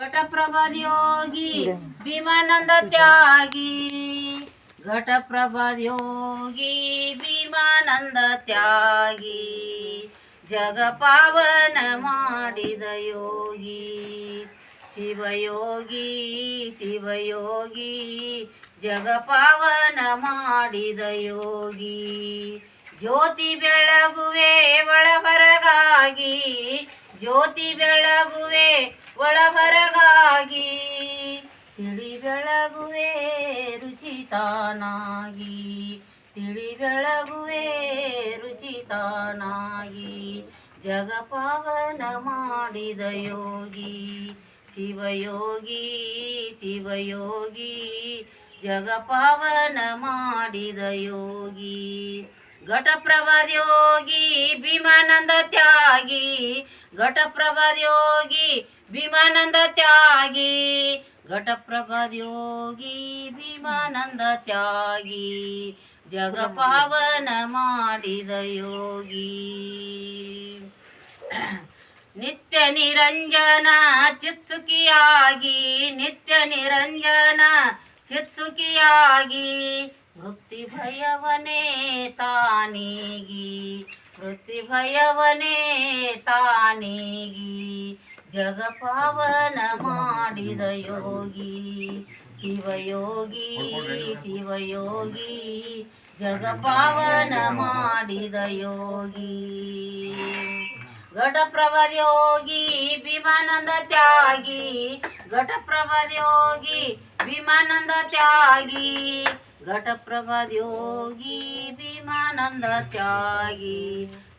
ಘಟಪ್ರಭಾದ ಯೋಗಿ ಭೀಮಾನಂದ ತ್ಯಾಗಿ. ಘಟಪ್ರಭಾದ್ಯೋಗಿ ಭೀಮಾನಂದ ತ್ಯಾಗಿ. ಜಗ ಪಾವನ ಮಾಡಿದ ಯೋಗಿ. ಶಿವಯೋಗಿ ಶಿವಯೋಗಿ ಜಗ ಪಾವನ ಮಾಡಿದ ಯೋಗಿ. ಜ್ಯೋತಿ ಬೆಳಗುವೆ ಒಳ ಹೊರಗಾಗಿ ಜ್ಯೋತಿ ಬೆಳಗುವೆ ಒಳ ಹೊರಗಾಗಿ ತಿಳಿ ಬೆಳಗುವೆ ರುಚಿತಾನಾಗಿ, ತಿಳಿ ಬೆಳಗುವೆ ರುಚಿತಾನಾಗಿ, ಜಗ ಪಾವನ ಮಾಡಿದ ಯೋಗಿ ಶಿವಯೋಗಿ ಶಿವಯೋಗಿ ಜಗ ಪಾವನ ಮಾಡಿದ ಯೋಗಿ. ಘಟಪ್ರಭಾದ ಯೋಗಿ ಭೀಮಾನಂದ ತ್ಯಾಗಿ ಘಟಪ್ರಭಾದ ಯೋಗಿ ಭೀಮಾನಂದ ತ್ಯಾಗಿ. ಘಟಪ್ರಭಾದ ಯೋಗಿ ಭೀಮಾನಂದ ತ್ಯಾಗಿ. ಜಗ ಪಾವನ ಮಾಡಿದ ಯೋಗಿ. ನಿತ್ಯ ನಿರಂಜನ ಚಿತ್ಸುಕಿಯಾಗಿ, ನಿತ್ಯ ನಿರಂಜನ ಚಿತ್ಸುಕಿಯಾಗಿ ವೃತ್ತಿ ಭಯವನೇ ತಾನೀಗಿ. ವೃತ್ತಿ ಭಯವನೇ ತಾನೀಗಿ ಜಗ ಪಾವನ ಮಾಡಿದ ಯೋಗಿ. ಶಿವಯೋಗಿ ಶಿವಯೋಗಿ ಜಗ ಪಾವನ ಮಾಡಿದ ಯೋಗಿ. ಘಟಪ್ರಭಾದ ಯೋಗಿ, ಭೀಮಾನಂದ ತ್ಯಾಗಿ. ಘಟಪ್ರಭಾದ ಯೋಗಿ, ಭೀಮಾನಂದ ತ್ಯಾಗಿ. ಘಟಪ್ರಭಾದ ಯೋಗಿ ಭೀಮಾನಂದ ತ್ಯಾಗಿ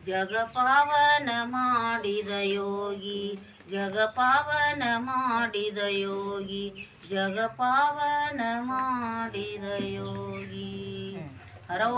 ಜಗಪಾವನ ಮಾಡಿದ ಯೋಗಿ ಜಗಪಾವನ ಮಾಡಿದ ಯೋಗಿ ಜಗಪಾವನ ಮಾಡಿದ ಯೋಗಿ.